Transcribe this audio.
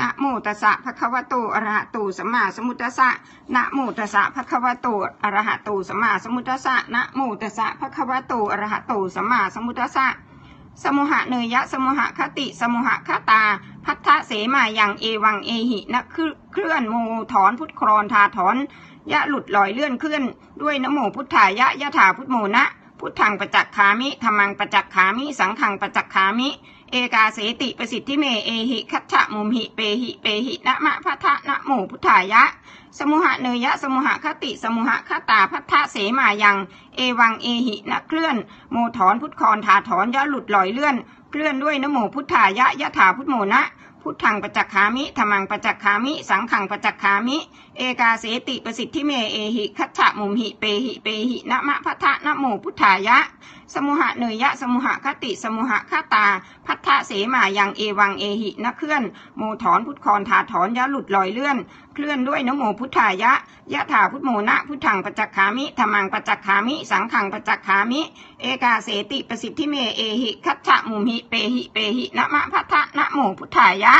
นะโมตัสสะภะคะวะโตอะระหะโตสัมมาสัมพุทธัสสะนะโมตัสสะภะคะวะโตอะระหะโตสัมมาสัมพุทธัสสะนะโมตัสสะภะคะวะโตอะระหะโตสัมมาสัมพุทธัสสะสมุหะเนยยะสมุหะคติสมุหะคตา พัทธะเสมายังเอวังเอหินะเคลื่อนโมถอนพุทธครอนทาถอนยะหลุดลอยเลื่อนเคลื่อนด้วยนโมพุทธายะยะถาพุทโมนะ พุทธังประจักขามิธรรมังประจักขามิ สังฆังประจักขามิ เอกาเสติประสิทธิเม เอหิคัจฉะมุมหิ เปหิ เปหินะมะพัทธะนะโมพุทธายะ สมุหะเนยะ สมุหะคติ สมุหะคตาพัทธะเสมายัง เอวังเอหินะเคลื่อน โมถอนพุทธคอนถาถอนยะหลุดลอยเลื่อน เคลื่อนด้วยนะโมพุทธายะยะถาพุทโมนะ พุทธังประจักขามิธรรมังประจักขามิ สังขังประจักขามิ เอกาเสติประสิทธิเมเอหิคัจฉะมุมหิเปหิเปหินะมะพัทธะนะโมพุทธายะ สมุหะเนยยะ สมุหะคติ สมุหะคตา พัทธะเสมายังเอวังเอหินะเคลื่อน โมถอนพุทธคอนถาถอนยะหลุดลอยเลื่อน เคลื่อนด้วยนะโมพุทธายะยะถาพุทโมนะพุทธังประจักขามิธรรมังประจักขามิ สังขังประจักขามิ เอกาเสติประสิทธิเมเอหิคัจฉะมุมหิเปหิเปหินะมะพัทธะนะโมพุทธายะ